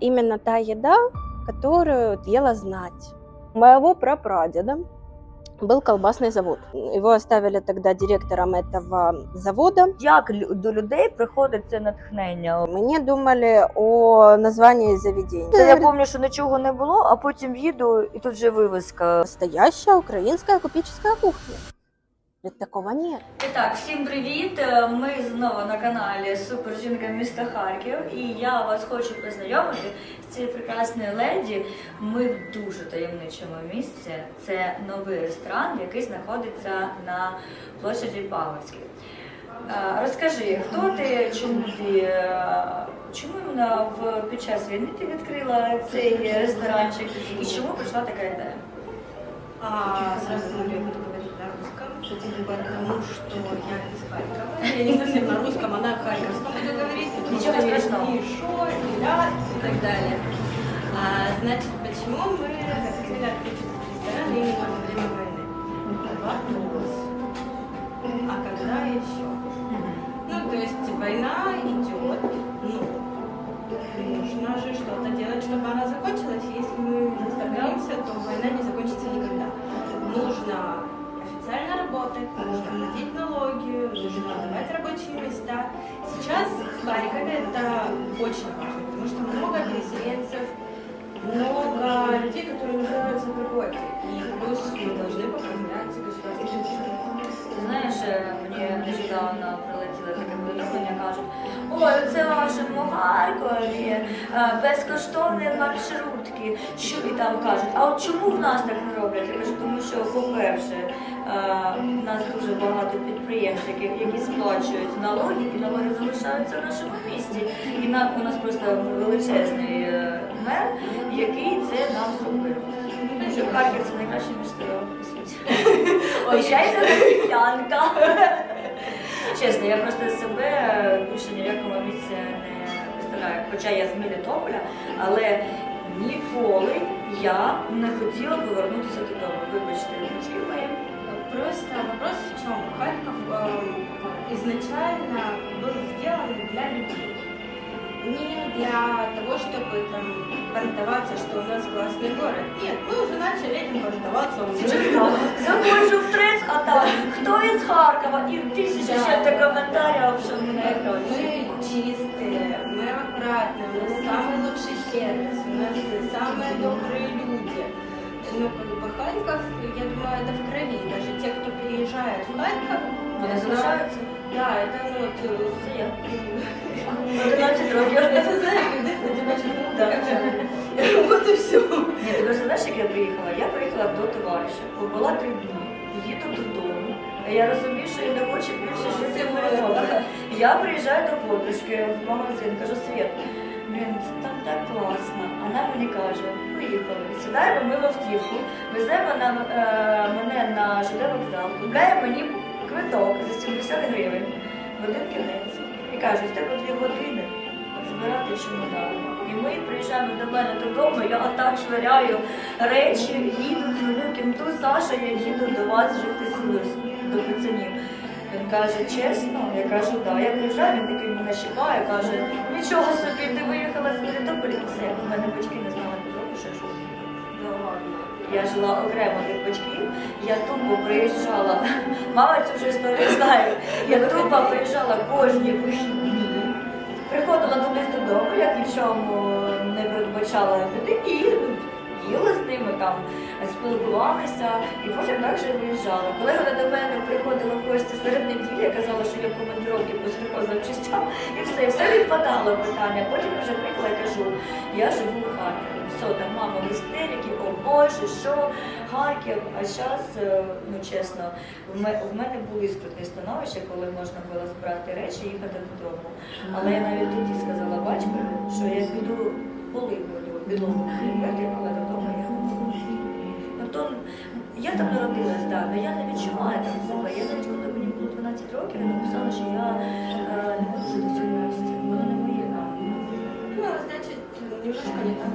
Именно та еда, которую ела знать. У моего прапрадеда был колбасный завод. Его оставили тогда директором этого завода. Як лю- до людей приходить це натхнення? Мы не думали о названии заведения. Це я пам'ятаю, що нічого не було, а потім їду, і тут вже вивіска. Настоящая украинская купеческая кухня. Ведь такого нет. І так, всім привіт! Е, Ми знову на каналі Супер Жінка міста Харків. І я вас хочу познайомити з цією прекрасною леді. Ми в дуже таємничому місці. Це новий ресторан, який знаходиться на площаді Павловській. Е, Розкажи, хто ти, чому ти, е, чому іменно в під час війни ти відкрила цей ресторанчик і чому прийшла така ідея? А, сразу говорю, я буду говорить на русском, потому что я из Харькова. Я не совсем на русском, а на харьковском буду говорить. Ничего страшного. И шо, и ля, и так далее. А, значит, почему мы захотели открыть этот ресторан именно во время войны? Вопрос. А когда еще? Ну, то есть война идет, ну, нужно же что-то делать, чтобы она закончилась. Если мы не заставляемся, то война не закончится никогда. Нужно официально работать, нужно платить налоги, нужно давать рабочие места. Сейчас в Харькове это очень важно, потому что много переселенцев, много людей, которые нуждаются в работе. И плюс мы должны поправлять государственные бюджеты. Ти знаєш, е, мені нещодавно прилетіло таке повідомлення, кажуть, ой, це в вашому Харкові е, безкоштовні маршрутки. Що і там кажуть, а от чому в нас так не роблять? Я кажу, тому що, по-перше, е, в нас дуже багато підприємств, які, сплачують налоги, і налоги залишаються в нашому місті. І у нас просто величезний е, мер, який це нам зробив. Що Харків це найкраще місто у світі. Хоча й Чесно, я просто себе більше ні в якому місці не представляю. Хоча я з Мелітополя, але ніколи я не хотіла повернутися додому. Вибачте, батьки мої. Просто вопрос в чем? Харьков эм, изначально был сделан для людей. Не для того, чтобы там понтоваться, что у нас классный город. Нет, мы уже начали этим понтоваться. у нас. Чесно, заходжу в трец, а там хто із Харкова і тисячі ще та коментарів, що ми на екрані. Мы чистые, мы аккуратные, у нас самый лучший сервис, у нас самые добрые люди. Ну, как бы Харьков, я думаю, это в крови. Даже те, кто переезжает в Харьков, Вони это- залишаються. Да, это ну, вот, э, Це я. 11 років. Это знаешь, когда на тебя что-то Да. такая, Вот и все. Ні, ти просто знаєш, як я приїхала? Я приїхала до товариша, побула три дні, їду додому. Я розумію, що я не хочу більше жити в Мелітополі. Я приїжджаю до подружки в магазин, кажу, Світ, блін, це там так класно. Вона мені каже, поїхали. Сідаємо ми в автівку, веземо на, е, мене на ЖД вокзал, купляє мені квиток за 70 гривень в один кінець. І каже, в тебе дві години збирати чемодан. І ми приїжджаємо до мене додому, я отак швиряю речі, їду, дзвоню кімту, Саша, я їду до вас жити сюди, до пацанів. Каже, чесно, я кажу, да. Я приїжджаю, він такий мене чекає, каже, нічого собі, ти виїхала з Мелітополя. У мене батьки не знали півроку, що я живу. Я жила окремо від батьків, я тупо приїжджала. Мама цю вже історію знає. Я тупо приїжджала кожні вихідні. Приходила до них додому, як ні в чому не передбачала біди, і їла з ними там, спілкувалися, і потім так же виїжджала. Коли вона до мене приходила в гості серед неділі, я казала, що я в командировці по сільхозапчастям, і все, і все відпадало питання. Потім вже приїхала і кажу, я живу в Харкові. Все, там мама в істерикі, о Боже, що Харків. А зараз, ну чесно, в мене були скрутні становища, коли можна було збирати речі і їхати додому. Але я навіть тоді сказала батькові, що я піду поли білому хлібати, але додому я не буду. Ну, я там народилась, так, але я не відчуваю там себе. Я навіть коли мені було 12 років, я написала, що я е, не буду жити в цьому місті. Воно не моє. Ну, значить, немножко не так.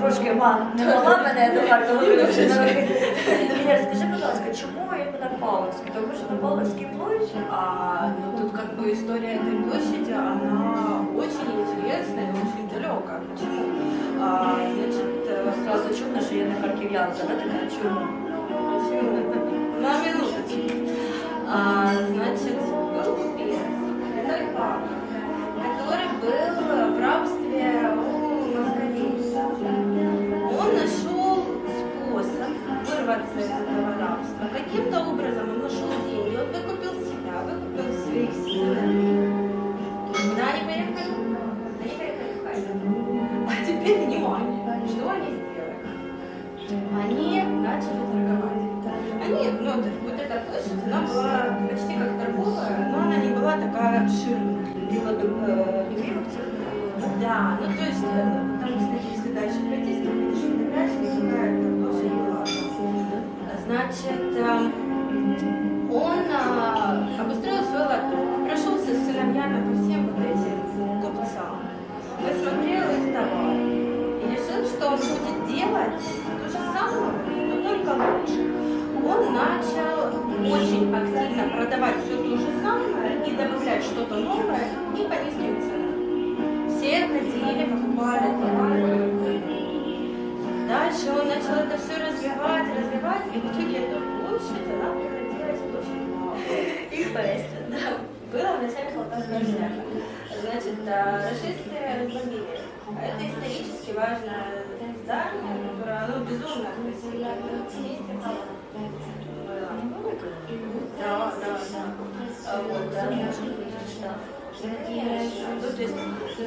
Трошки ма не мала мене до. Ні, скажи, будь ласка, Полоцке, только что на Полоцке площадь, а ну, тут как бы история этой площади, она очень интересная очень далекая. Почему? А, значит, э, сразу чудно, что я не харьковянка, да, такая чудно. На минуточку. А, значит, был купец, который был в рабстве у москвичей. Он нашел способ вырваться из этого рабства. Каким-то образом он нашел деньги, он выкупил себя, выкупил своих сыновей. Куда они поехали? Поехали в Харьков. А теперь внимание, что они сделали? Они начали торговать. Они, ну, вот эта площадь, она была почти как торговая, но она не была такая обширная. Біла Дубрівця. Да, ну то есть, Значит, э, он э, обустроил свой лоток, прошелся с сыновьями по всем вот этим купцам, посмотрел их товар и решил, что он будет делать то же самое, но только лучше. Он начал очень активно продавать все то же самое и добавлять что-то новое и по низким ценам. Все ходили, покупали товары дальше он начал это все развивать, развивать, и в итоге это лучше дела приходилось очень мало. Естественно, да. Было в начале Полтавского шляха. Значит, расисты разбомбили. Это исторически важное здание, которое оно безумно красивое. Да, да, да. А вот, да, может быть, штаб. Ну, то есть,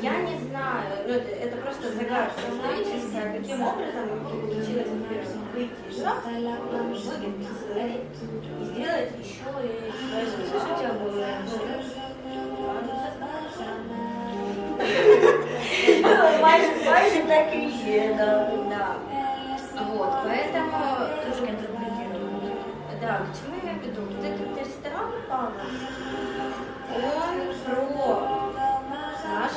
я не знаю, ну, это, это просто загадка историческая, каким образом получилось, во-первых, выйти из рабства, выгнать сыновей и сделать еще и свою Це життя було раніше. Майже, майже так і є, да. Да. Вот, поэтому, Трошки інтерпретировано. да, к чему я веду? Вот этот ресторан Павлов, он про наш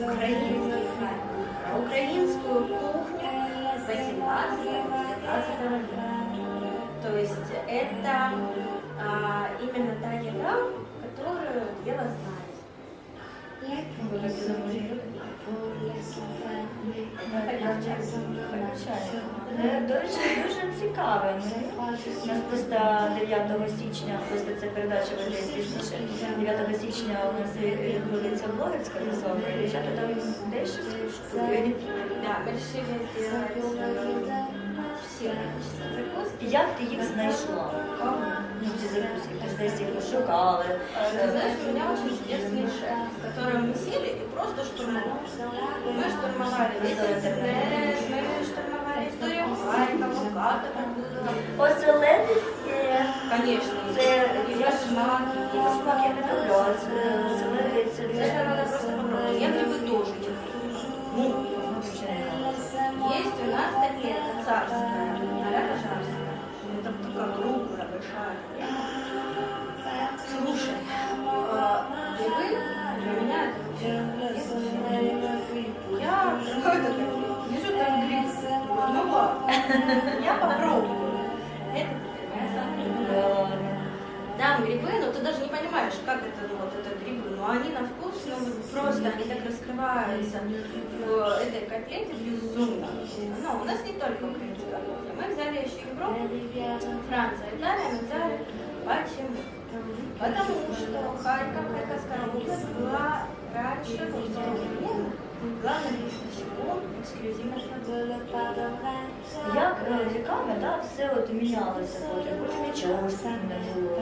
украинский украинскую кухню 18-19. То есть это а, именно та еда, которую дело знать. Ви такі замужні люди? Е, До речі, дуже цікаве. У нас просто 9 січня, просто ця передача веде пізніше. 9 січня у нас відбудеться блогерська тусовка, і дівчата там дещо скуштують. Да, мы решили сделать э, все количество закуски. Як ти їх знайшла? Ну, ці закуски, ти ж десь їх шукали. Ты знаешь, у меня очень чудесный шеф, с которым мы сели и просто штурмовали. Мы штурмовали весь интернет, мы штурмовали историю Харькова, как это было. Оселедець є. Конечно, Це и фашмаки, і смак я не люблю, а це оселедець. Это же надо просто попробовать. Я грибы тоже люблю. Ну, взагалі не знаю. Есть у нас котлета царская, а жарская. Это такая круглая, большая. Слушай, а, грибы для меня это вообще Я открываю этот Ну ладно, я попробую. Это. Там грибы, но ты даже не понимаешь, как это, ну, вот это грибы, но они на вкус, ну, просто они так раскрываются в этой котлете безумно. Ну, у нас не только украинская. Мы взяли еще Европу, Франция, Италия, мы взяли почему? Потому что Харьков, Харьковская область была раньше, ну, в то время, главным поставщиком эксклюзивных продуктов. Як е, віками, да, все от мінялося потім, потім нічого ж не було.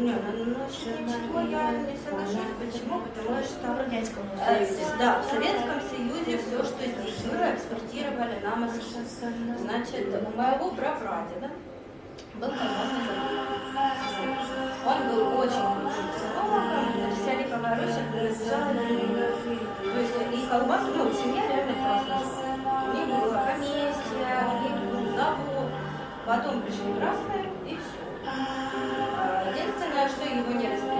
Не, ну, ну, ничего я не соглашусь. Почему? Потому что В Радянському Э, Союзі. Да, в Советском Союзе все, что здесь было, экспортировали на Москву. Значит, у моего прапрадеда был колхозный завод. Он был очень крутым технологом, вся липовая Русь принадлежала ему. То есть и колбас, ну, семья реально классно жила. У них было поместье, у них был завод. Потом пришли красные и все. Единственное, что его не расстреляли,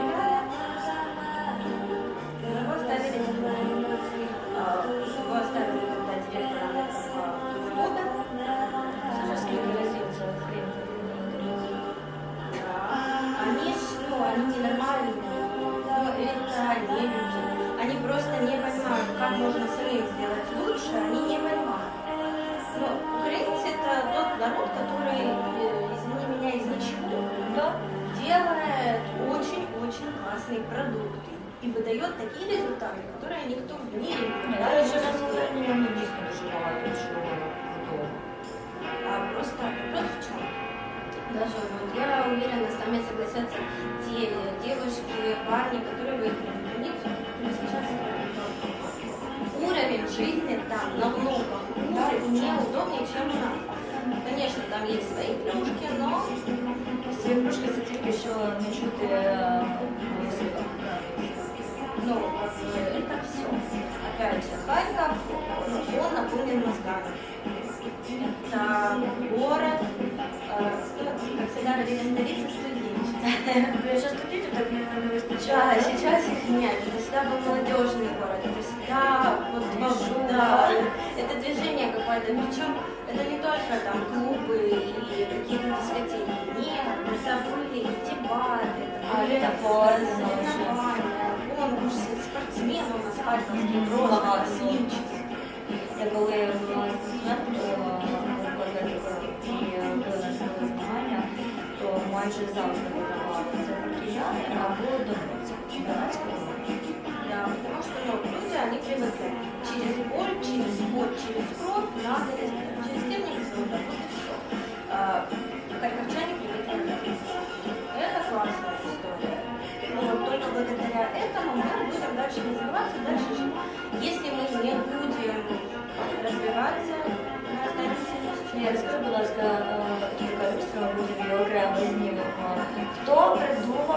там есть свои плюшки, но Світлушки це тільки що не чути е, музику. ну, как бы это все. Опять же, Харьков, ну, он наполнен мозгами. Это город, э, ну, как всегда, говорили, столица студенчества. Якщо студентів так не, не Да, вистачає. сейчас их нет. Это всегда был молодежный город. Это всегда вот Движуха. да, это движение какое-то. Причем это не только там клубы и какие-то дискотеки. Нет, это были и дебаты, это А, были это классно соревнования, конкурсы, спортсмены у нас харьковские просто Багато. космические. Я коли була студенткою викладати і коли нас були змагання, то майже завжди вигравали це кияни або донецьк. Донецьк Да, потому что ну, люди, они привыкли через боль, через боль, через кровь, надо результат. Через термин результат, вот и все. А, харьковчане привыкли к этому. Это классная история. Но вот только благодаря этому мы будем дальше развиваться, дальше жить. Если мы не будем развиваться, мы останемся ни с чем. Я розкажи, будь ласка, е, кілька люстр, мабуть, її окремо знімемо. Хто придумав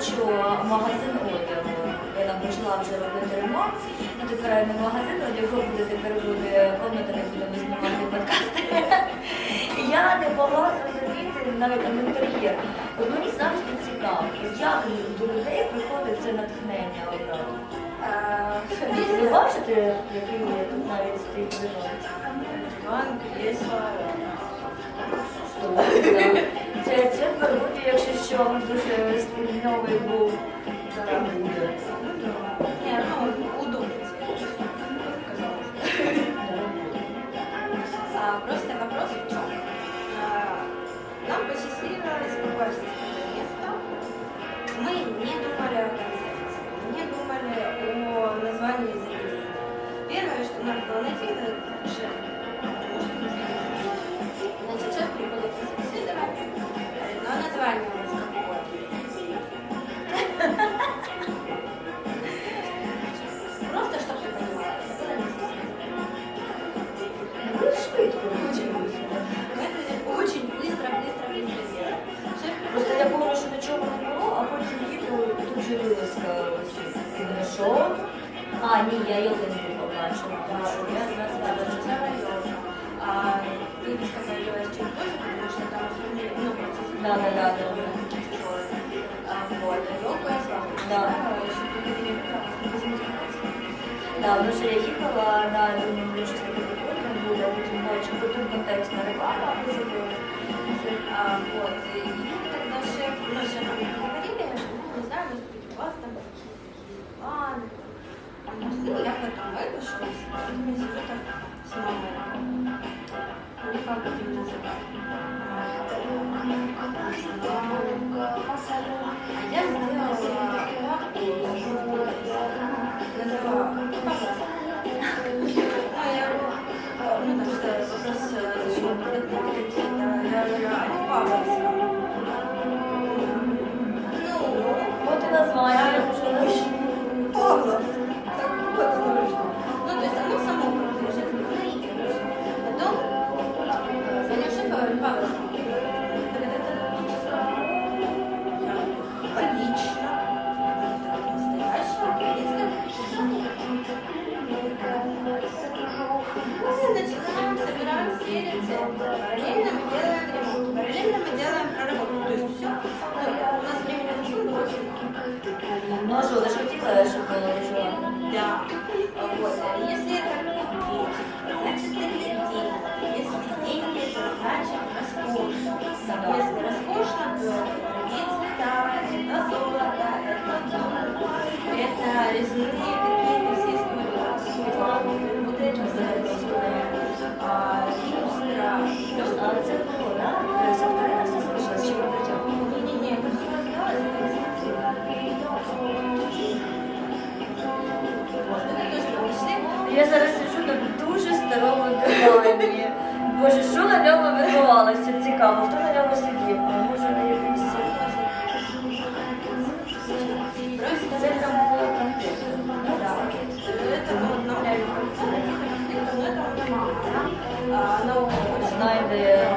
хочу магазин одягу. Я там почала вже робити ремонт, ну тепер не магазин одягу буде, тепер буде комната, де будемо знімати подкасти. Я не могла зрозуміти навіть там інтер'єр. От мені завжди цікаво, як до людей приходить це натхнення обрати. Ви бачите, який тут навіть стоїть винос? Диван, кресло, Це, що, дуже стильновий був. Не, ну, удобно. А, просто вопрос в чем? Нам посчастливилось попасть место. Мы не думали о концепции, не думали о названии заведения. Первое, что нам было это шеф. Так, тому що я їхала, да, думаю, ну, щось таке прикольне буде, а потім бачу, потім контекстна реклама висадилась. А, вот, и, и тогда шеф, ну, с шефом говорили, ну, не знаю, может быть, у вас там какие-то есть планы. А может, ну, я в этом вышла, я сижу так с мамой. Ну, как будем называть? А я сделала Знайде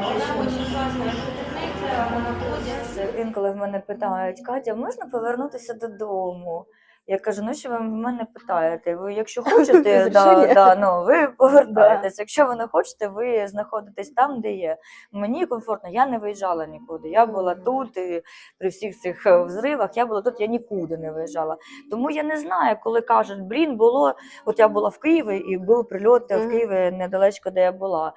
находится. Інколи в мене питають, Катя, можна повернутися додому? Я кажу, ну що ви в мене питаєте? Ви, якщо хочете, да, да, ну, ви повертаєтесь. Якщо ви не хочете, ви знаходитесь там, де є. Мені комфортно, я не виїжджала нікуди. Я була тут і при всіх цих е, взривах, я була тут, я нікуди не виїжджала. Тому я не знаю, коли кажуть, блін, було. От я була в Києві і був прильот в Києві недалечко, де я була.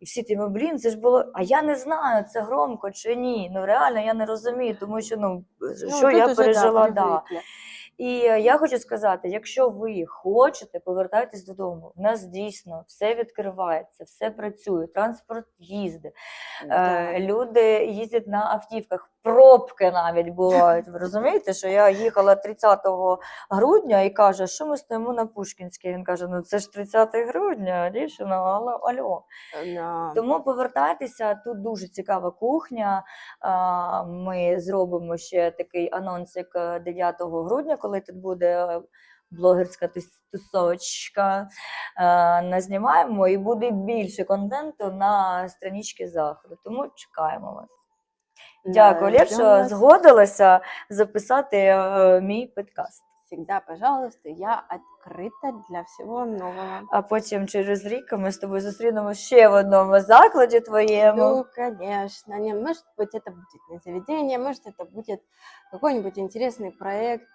І всі тими, блін, це ж було. А я не знаю, це громко чи ні. Ну реально я не розумію, тому що ну, Ну, що тут я пережила. Да. І е, я хочу сказати: якщо ви хочете, повертайтесь додому. В нас дійсно все відкривається, все працює, транспорт їздить. Е, люди їздять на автівках, пробки навіть бувають. Ви розумієте, що я їхала 30 грудня і каже, що ми стоїмо на Пушкінській. Він каже: ну це ж 30 грудня, дівчина, алло, алло. Да. Тому повертайтеся, тут дуже цікава кухня. Ми зробимо ще такий анонсик е, 9 грудня, коли тут буде е, блогерська тус- тусовочка. Е, Назнімаємо і буде більше контенту на страничці заходу. Тому чекаємо вас. Дякую, Да, Лєв, ждем що вас. згодилася записати е, мій подкаст. Всегда, пожалуйста, я открыта для всего нового. А потім через рік ми з тобою зустрінемося ще в одному закладі твоєму. Ну, конечно. Не, может быть, это будет не заведение, может, это будет какой-нибудь интересный проект.